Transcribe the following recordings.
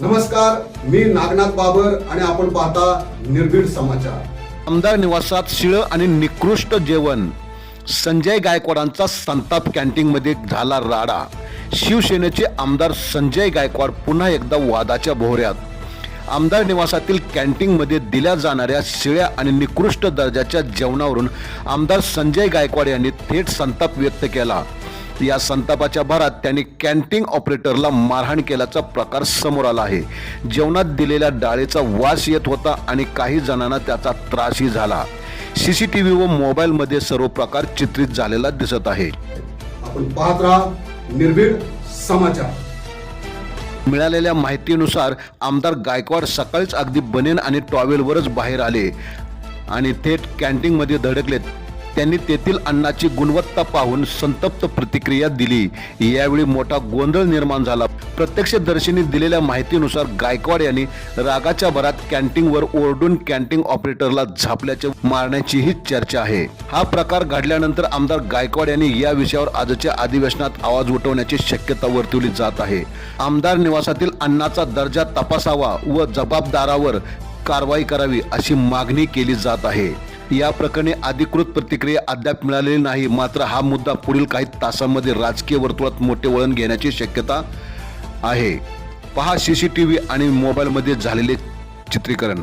नमस्कार मी नागनाथ बाबर आणि आपण पाहता निर्भीड समाचार. आमदार निवासात शिळं आणि निकृष्ट जेवण. संजय गायकवाडांचा संताप कॅन्टीनमध्ये झाला राडा. शिवसेनेचे आमदार संजय गायकवाड पुन्हा एकदा वादाच्या भोवऱ्यात. आमदार निवासातील कॅन्टीनमध्ये दिल्या जाणाऱ्या शिळ्या आणि निकृष्ट दर्जाच्या जेवणावरून आमदार संजय गायकवाड यांनी थेट संताप व्यक्त केला. या संतापाच्या भरात त्यांनी कॅन्टीन ऑपरेटरला मारहाण केल्याचा प्रकार समोर आला आहे. जेवणात दिलेल्या डाळीचा वास येत होता आणि काही जणांना त्याचा त्रासही झाला. सीसीटीव्ही व मोबाईलमध्ये सर्व प्रकार चित्रित झालेला दिसत आहे. आपण पाहत राहा निर्भीड समाचार. मिळालेल्या माहितीनुसार आमदार गायकवाड सकाळीच अगदी बनेन आणि टॉवेलवरच बाहेर आले आणि थेट कॅन्टीनमध्ये धडकलेत. त्यांनी तेथील अन्नाची गुणवत्ता पाहून संतप्त प्रतिक्रिया दिली. यावेळी मोठा गोंधळ निर्माण झाला. प्रत्यक्षदर्शींनी दिलेल्या माहितीनुसार गायकवाड यांनी रागाच्या भरात कॅन्टीनवर ओरडून कॅन्टीन ऑपरेटरला झापल्याचे मारण्याचीही चर्चा आहे. हा प्रकार घडल्यानंतर आमदार गायकवाड यांनी या विषयावर आजच्या अधिवेशनात आवाज उठवण्याची शक्यता वर्तवली जात आहे. आमदार निवासातील अन्नाचा दर्जा तपासावा व जबाबदारावर कारवाई करावी अशी मागणी केली जात आहे. या प्रकरणी अधिकृत प्रतिक्रिया अद्याप मिळालेली नाही मात्र हा मुद्दा पुढील काही तासांमध्ये राजकीय वर्तुळात मोठे वळण घेण्याची शक्यता आहे पहा सी सी टी व्ही आणि मोबाईलमध्ये झालेले चित्रीकरण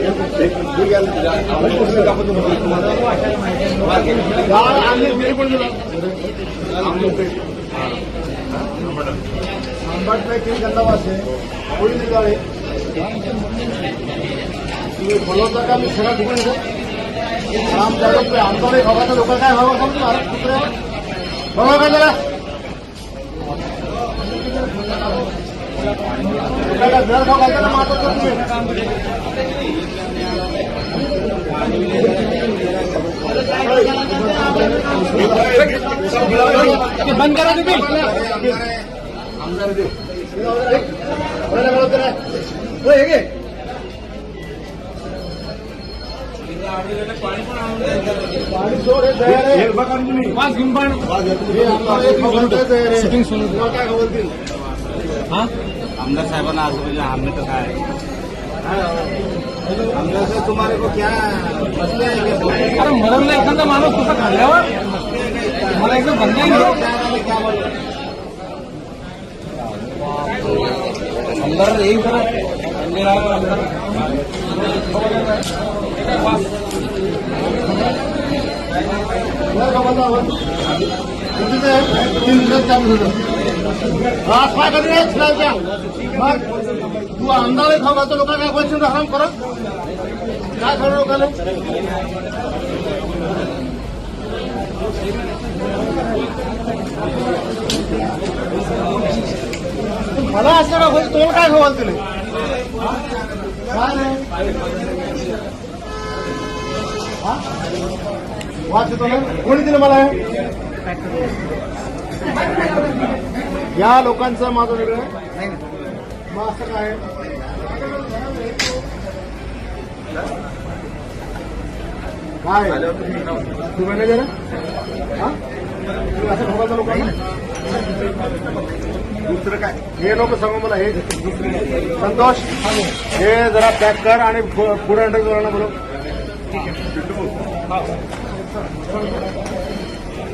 सकाराम इकडे सकाराम या बोलवता का मी सगळं ठिकाणी राम जाधव आमदार भागाचं लोक काय हवं समजून बघा काय जरा लोकांना घर खाऊ घालताना मारतात का तुम्ही बंद करा तुम्ही. पाणी घेऊन पण शूटिंग सुरू. काय खबरतील हा? आमदार साहेबांना असं म्हणजे आम्ही तर काय? आमदार साहेब तुम्हाला को क्या मसले आहे? अरे मरणला एखादा माणूस तसा खाल्ल्यावर मला एकदम बंद आमदार येईल राव आमदार. तीन दिवस चालू झालं आज काय कधी नाही फिरायच्या मग तू आमदार खाऊ घालतो लोक काय पैसे हराम करत काय खरं लोकांना मला असं का होईल तोंड काय खवाल तुला काय नाही हा? वाच येतो ना कोणी दिलं मला हे? या लोकांचं माझं वेगळं आहे. मग असं काय आहे? काय तू मॅनेजर आहे? हा? असं ठोकायचं लोकांना दुसरं काय हे लोक सांगू मला हे संतोष हे जरा पॅक कर आणि पुढे अंडर जोरांना बोलव